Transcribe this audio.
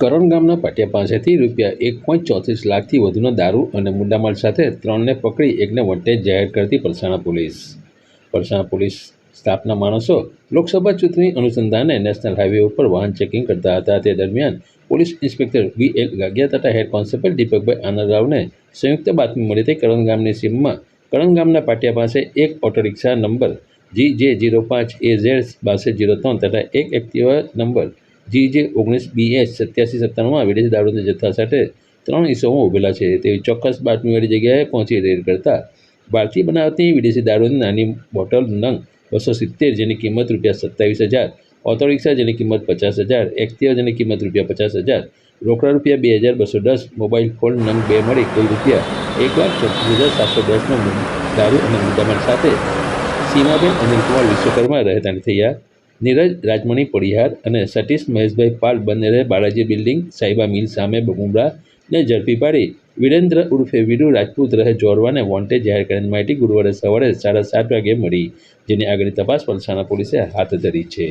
કરણ ગામના પાટિયા પાસેથી રૂપિયા એક પોઈન્ટ ચોત્રીસ લાખથી વધુનો દારૂ અને મુદ્દામાલ સાથે ત્રણને પકડી, એકને વોન્ટેજ જાહેર કરતી પલસાણા પોલીસ. પલસાણા પોલીસ સ્ટાફના માણસો લોકસભા ચૂંટણી અનુસંધાને નેશનલ હાઈવે ઉપર વાહન ચેકિંગ કરતા હતા. તે દરમિયાન police inspector V L Gagiya તથા હેડ કોન્સ્ટેબલ દીપકભાઈ આનંદરાવને સંયુક્ત બાતમી મળી હતી કરણ ગામની સીમમાં. કરણ ગામના પાટિયા પાસે એક ઓટો રિક્ષા નંબર જી જે જીરો પાંચ એ ઝેડ બાસઠ જીરો ત્રણ તથા એક એક્ટિવા નંબર જી, જે ઓગણીસ બી એચ સત્યાસી સત્તાણુંમાં વિદેશી દારૂના જથ્થા સાથે, ત્રણ ઇસમો ઉભેલા છે. તેવી ચોક્કસ બાતમીવાળી જગ્યાએ પહોંચી રેડ કરતા ભારતીય બનાવટની વિદેશી દારૂની નાની બોટલ નંગ બસો સિત્તેર જેની કિંમત રૂપિયા સત્તાવીસ હજાર ઓટો રિક્ષા જેની કિંમત પચાસ હજાર એક્ટિવા જેની કિંમત રૂપિયા પચાસ હજાર, રોકડા રૂપિયા બે હજાર બસો દસ, મોબાઈલ ફોન નંગ બે મળી કુલ રૂપિયા એક લાખ છત્રીસ હજાર સાતસો દસનો દારૂ અને મુદ્દામાલ સાથે સીમાબેન અનિલકુમાર વિશ્વકર્મા રહેતાની થયા નીરજ, રાજમણી, પડિયાર અને સતીશ મહેશભાઈ પાલ બંને રહે બાલાજી બિલ્ડિંગ સાઈબા મિલ સામે બગુમરાને ઝડપી પાડી. વિરેન્દ્ર ઉર્ફે વીરુ રાજપૂત રહે જોરવાને વોન્ટેડ જાહેર કરેલ માહિતી ગુરુવારે સવારે સાડા સાત વાગે મળી, જેની આગળની તપાસ પલસાણા પોલીસે હાથ ધરી છે.